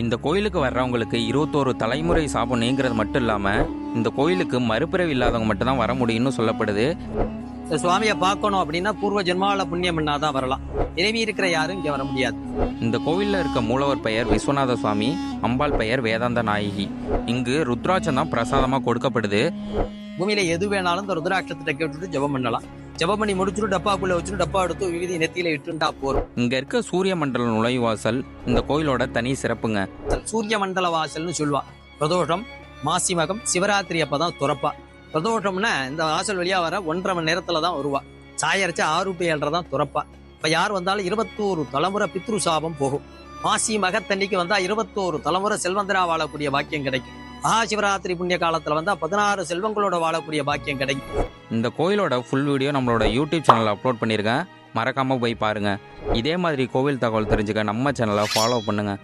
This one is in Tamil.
இந்த கோயிலுக்கு வர்றவங்களுக்கு இருபத்தோரு தலைமுறை சாபம் நீங்கிறது மட்டும் இல்லாமல் இந்த கோயிலுக்கு மறுபிறவி இல்லாதவங்க மட்டும்தான் வர முடியும்னு சொல்லப்படுது. இந்த சுவாமியை பார்க்கணும் அப்படின்னா பூர்வ ஜென்மாவில புண்ணியம் பண்ணாதான் வரலாம். இறைவி இருக்கிற யாரும் இங்க வர முடியாது. இந்த கோவிலில் இருக்க மூலவர் பெயர் விஸ்வநாத சுவாமி அம்பாள் பெயர் வேதாந்த நாயகி. இங்கு ருத்ராட்சம் தான் பிரசாதமாக கொடுக்கப்படுது. பூமியில எது வேணாலும் இந்த ருத்ராட்சத்திட்ட கேட்டுட்டு ஜெபம் பண்ணலாம். ஜெபம் பண்ணி முடிச்சுட்டு டப்பாக்குள்ள வச்சுட்டு டப்பா எடுத்து விகுதி நெத்தியில இட்டுண்டா போறோம். இங்கே இருக்க சூரிய மண்டல நுழைவாசல் இந்த கோயிலோட தனி சிறப்புங்க. சூரிய மண்டல வாசல்னு சொல்லுவா. பிரதோஷம் மாசி மகம் சிவராத்திரி அப்பதான் துறப்பா. பிரதோஷம்னா இந்த வாசல் வழியா வர ஒன்றரை மணி நேரத்துல தான் வருவா. சாயரைச்சு ஆறு டு ஏழரை தான் துறப்பா. இப்ப யார் வந்தாலும் இருபத்தோரு தலைமுறை பித்ரு சாபம் போகும். மாசி மகத்தன்னைக்கு வந்தா இருபத்தோரு தலைமுறை செல்வந்தரா வாழக்கூடிய பாக்கியம் கிடைக்கும். மகாசிவராத்திரி புண்ணிய காலத்தில் வந்து பதினாறு செல்வங்களோட வாழக்கூடிய பாக்கியம் கிடைக்கும். இந்த கோயிலோட ஃபுல் வீடியோ நம்மளோட யூடியூப் சேனலில் அப்லோட் பண்ணியிருக்கேன் மறக்காமல் போய் பாருங்கள் இதே மாதிரி கோவில் தகவல் தெரிஞ்சுக்க நம்ம சேனலை ஃபாலோ பண்ணுங்கள்